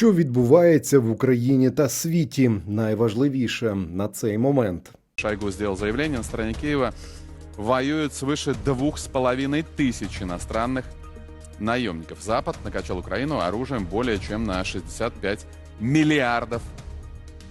Що відбувається в Україні та світі? Найважливіше на цей момент. Шойгу сделал заявление на стороне Киева. Воюют свыше двух с половиной тысяч иностранных наемников. Запад накачал Украину оружием более чем на 65 миллиардов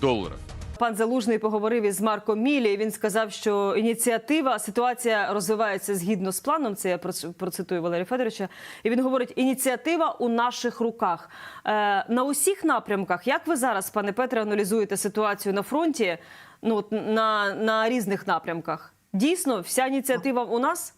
долларов. Пан Залужний поговорив із Марком Мілі. Він сказав, що ініціатива ситуація розвивається згідно з планом. Це я проц- процитую Валерія Федоровича. І він говорить: ініціатива у наших руках е, на усіх напрямках. Як ви зараз, пане Петре, аналізуєте ситуацію на фронті? Ну на, на різних напрямках? Дійсно, вся ініціатива у нас?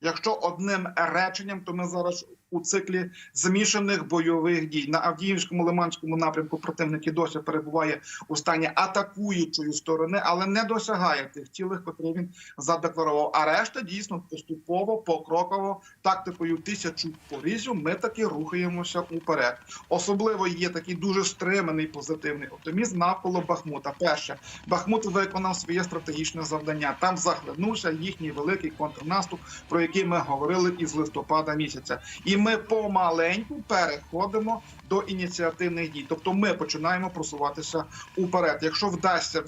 Якщо одним реченням, то ми зараз у циклі змішаних бойових дій на Авдіївському Лиманському напрямку противник і досі перебуває у стані атакуючої сторони, але не досягає тих цілих, котрі він задекларував. А решта дійсно поступово, покроково, тактикою тисячу порізів. Ми таки рухаємося уперед. Особливо є такий дуже стриманий позитивний оптимізм навколо Бахмута. Перше, Бахмут виконав своє стратегічне завдання. Там захлинувся їхній великий контрнаступ, про який ми говорили із листопада місяця. І ми помаленьку переходимо до ініціативних дій. Тобто ми починаємо просуватися уперед. Якщо вдасться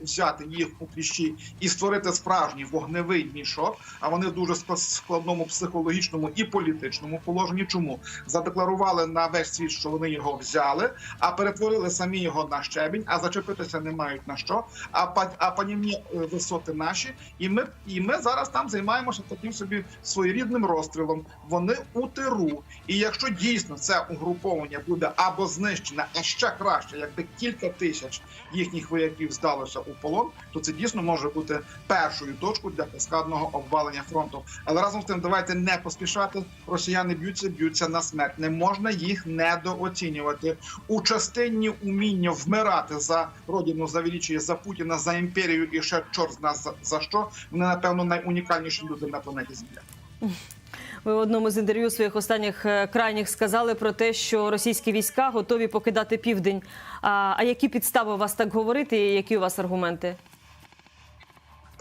взяти їх у кліщі і створити справжній вогневий мішок, а вони в дуже ск- складному психологічному і політичному положенні. Чому задекларували на весь світ, що вони його взяли, а перетворили самі його на щебінь, а зачепитися не мають на що. А а панівні е, висоти наші, і ми і ми зараз там займаємося таким собі своєрідним розстрілом. Вони у тиру. І якщо дійсно це угруповання буде або знищене, а ще краще, якби кілька тисяч їхніх вояків здалося у полон, то це дійсно може бути першою точкою для каскадного обвалення фронту. Але разом з тим, давайте не поспішати. Росіяни б'ються, б'ються на смерть. Не можна їх недооцінювати у частині уміння вмирати за родину, за величіє, за Путіна, за імперію і ще чорт зна за, за що. Вони напевно найунікальніші люди на планеті Земля. Ви в одному з інтерв'ю своїх останніх е, крайніх сказали про те, що російські війська готові покидати південь. А, які підстави у вас так говорити? І які у вас аргументи?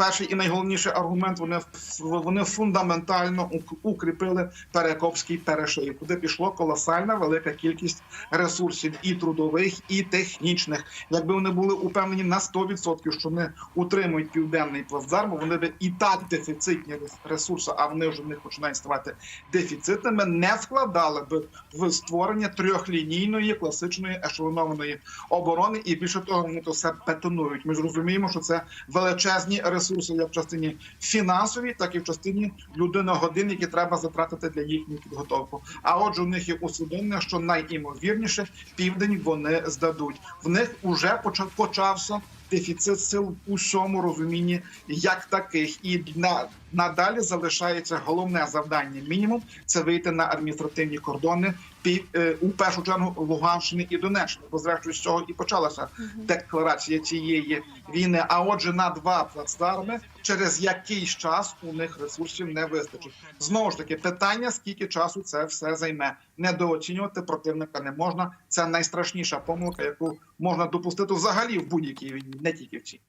Перший і найголовніший аргумент вони вони фундаментально ук- укріпили Перекопський перешив, куди пішло колосальна велика кількість ресурсів і трудових, і технічних. Якби вони були упевнені на 100%, що вони утримують південний плацдарм, вони би і так дефіцитні ресурси, а вони вже в них починають ставати дефіцитними, не вкладали би в створення трьохлінійної класичної ешелонованої оборони. І більше того, вони то все бетонують. Ми ж розуміємо, що це величезні ресурси, як в частині фінансовій, так і в частині людиногодин, які треба затратити для їхньої підготовки. А отже, у них є усвідомлення, що найімовірніше південь вони здадуть. В них уже почав почався. Дефіцит сил у всьому розумінні як таких, і на надалі залишається головне завдання. Мінімум це вийти на адміністративні кордони пі, е, у першу чергу Луганщини і Донеччини. Бо зрештою з цього і почалася декларація цієї війни. А отже, на два плацдарми через якийсь час у них ресурсів не вистачить. Знову ж таки, питання: скільки часу це все займе. Недооцінювати противника не можна. Це найстрашніша помилка, яку можна допустити взагалі в будь-якій війні, не тільки в цій.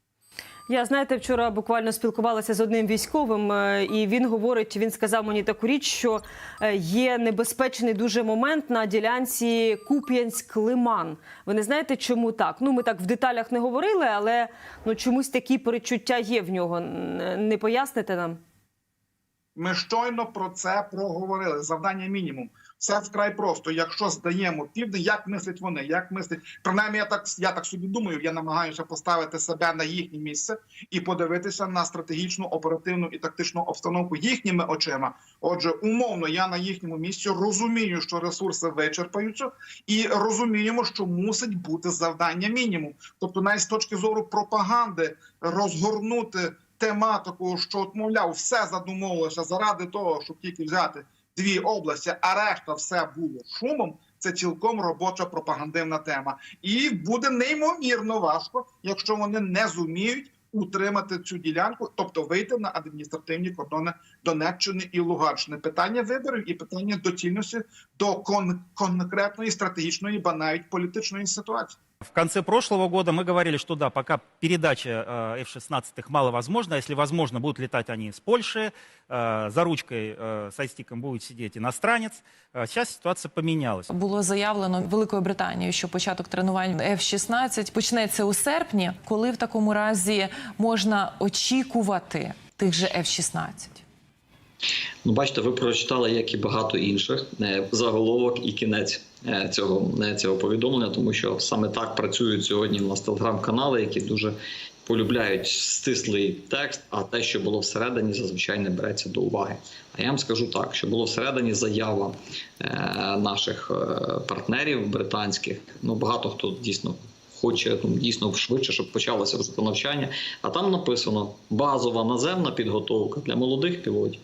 Я знаєте, вчора буквально спілкувалася з одним військовим, е, і він говорить: він сказав мені таку річ, що е, є небезпечний дуже момент на ділянці Куп'янськ-Лиман. Ви не знаєте, чому так? Ну ми так в деталях не говорили, але ну чомусь такі перечуття є в нього. Не поясните нам? Ми щойно про це проговорили. Завдання мінімум. Все вкрай просто. Якщо здаємо південь, як мислять вони? Як мислять? Принаймні, я так я так собі думаю. Я намагаюся поставити себе на їхнє місце і подивитися на стратегічну, оперативну і тактичну обстановку їхніми очима. Отже, умовно, я на їхньому місці розумію, що ресурси вичерпаються, і розуміємо, що мусить бути завдання мінімум. Тобто, навіть з точки зору пропаганди розгорнути тематику, що мовляв, все задумовилося заради того, щоб тільки взяти дві області, а решта все було шумом. Це цілком робоча пропагандивна тема, і буде неймовірно важко, якщо вони не зуміють утримати цю ділянку, тобто вийти на адміністративні кордони Донеччини і Луганщини. Питання виборів і питання доцільності до кон- конкретної стратегічної, ба навіть політичної ситуації. В конце прошлого года мы говорили, что да, пока передача э, F-16 маловозможна. Если возможно, будут летать они с Польши, э, за ручкой э, с айстиком будет сидеть иностранец. Э, Сейчас ситуация поменялась. Було заявлено Великою Британією, що початок тренувань F-16 почнеться у серпні. Коли в такому разі можна очікувати тих же F-16? Ну, бачите, ви прочитали, як і багато інших, е, заголовок і кінець е, цього, е, цього повідомлення, тому що саме так працюють сьогодні у нас телеграм-канали, які дуже полюбляють стислий текст, а те, що було всередині, зазвичай не береться до уваги. А я вам скажу так, що було всередині заява е, наших е, партнерів британських. Ну багато хто дійсно. Хоче ну, дійсно швидше, щоб почалося вже навчання. А там написано базова наземна підготовка для молодих пілотів.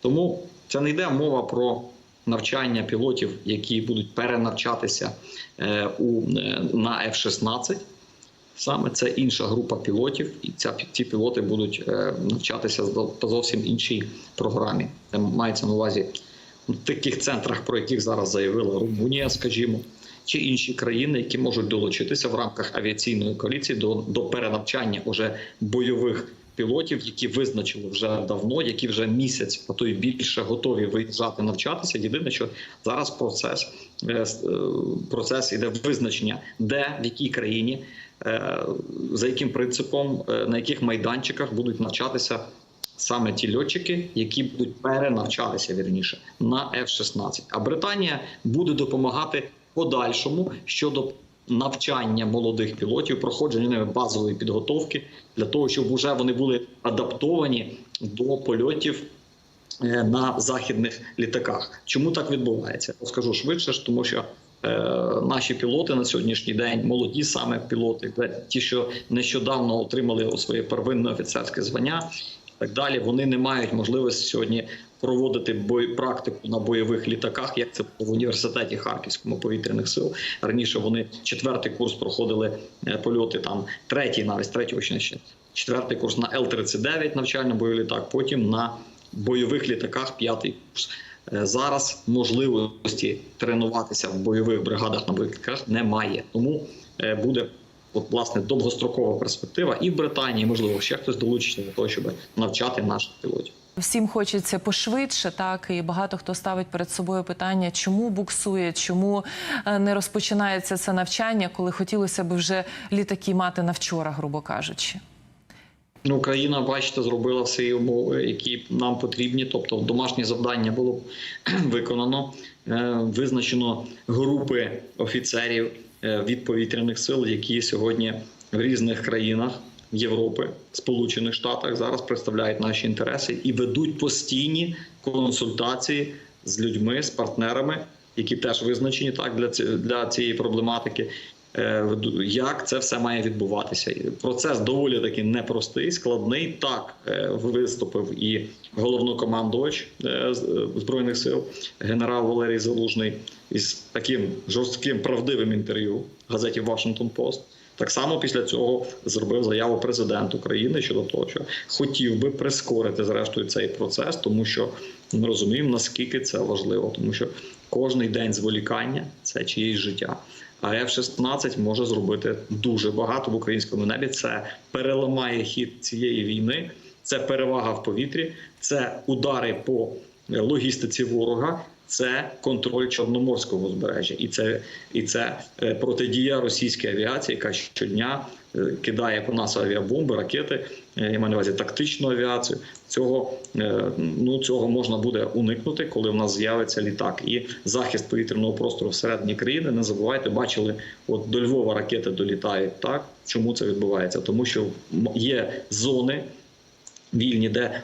Тому це не йде мова про навчання пілотів, які будуть перенавчатися е, у, е, на F-16. Саме це інша група пілотів, і ця, ці пілоти будуть е, навчатися по зовсім іншій програмі. Це мається на увазі в таких центрах, про яких зараз заявила Румунія, скажімо, чи інші країни, які можуть долучитися в рамках авіаційної коаліції до, до перенавчання уже бойових пілотів, які визначили вже давно, які вже місяць, а то й більше готові виїжджати навчатися. Єдине, що зараз процес, е, е, процес іде визначення, де в якій країні, е, за яким принципом, на яких майданчиках будуть навчатися. Саме ті льотчики, які будуть перенавчатися вірніше на F-16. А Британія буде допомагати подальшому щодо навчання молодих пілотів, проходження ними базової підготовки для того, щоб вже вони були адаптовані до польотів е, на західних літаках. Чому так відбувається? Скажу швидше, тому що е, наші пілоти на сьогоднішній день, молоді саме пілоти, ті, що нещодавно отримали своє первинне офіцерське звання. Так далі вони не мають можливості сьогодні проводити практику на бойових літаках, як це в університеті Харківському повітряних сил. Раніше вони четвертий курс проходили е, польоти там, третій навіть ще ще четвертий курс на Л-39 навчально бойовий літак, потім на бойових літаках п'ятий курс. Е, Зараз можливості тренуватися в бойових бригадах на бойових літаках немає. Тому е, буде от, власне довгострокова перспектива і в Британії, можливо, ще хтось долучиться до того, щоб навчати наших пілотів. Всім хочеться пошвидше, так і багато хто ставить перед собою питання, чому буксує, чому е, не розпочинається це навчання, коли хотілося б вже літаки мати на вчора, грубо кажучи. Ну, Україна, бачите, зробила всі умови, які нам потрібні. Тобто, домашнє завдання було виконано. Е, Визначено групи офіцерів від повітряних сил, які сьогодні в різних країнах Європи, Сполучених Штатах зараз представляють наші інтереси і ведуть постійні консультації з людьми, з партнерами, які теж визначені так для цієї проблематики. Е, як це все має відбуватися. Процес доволі таки непростий, складний. Так е, виступив і головнокомандувач е, збройних сил генерал Валерій Залужний із таким жорстким правдивим інтерв'ю газеті Washington Post. Так само після цього зробив заяву президент України щодо того, що хотів би прискорити зрештою цей процес, тому що ми розуміємо наскільки це важливо, тому що кожний день зволікання це чиєсь життя. А F-16 може зробити дуже багато в українському небі. Це переламає хід цієї війни, це перевага в повітрі, це удари по логістиці ворога. Це контроль чорноморського узбережжя, і це і це е, протидія російській авіації, яка щодня е, кидає по нас авіабомби, ракети. е, Я маю на увазі тактичну авіацію. Цього ну цього можна буде уникнути, коли в нас з'явиться літак і захист повітряного простору всередині країни. Не забувайте, бачили, от до Львова ракети долітають. Так чому це відбувається? Тому що є зони вільні, де е,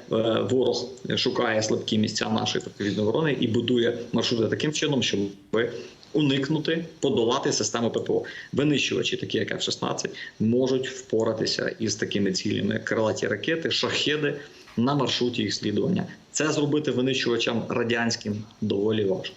ворог шукає слабкі місця нашої противідної оборони і будує маршрути таким чином, щоб уникнути, подолати систему ППО. Винищувачі, такі як F-16, можуть впоратися із такими цілями, крилаті ракети, шахеди на маршруті їх слідування. Це зробити винищувачам радянським доволі важко.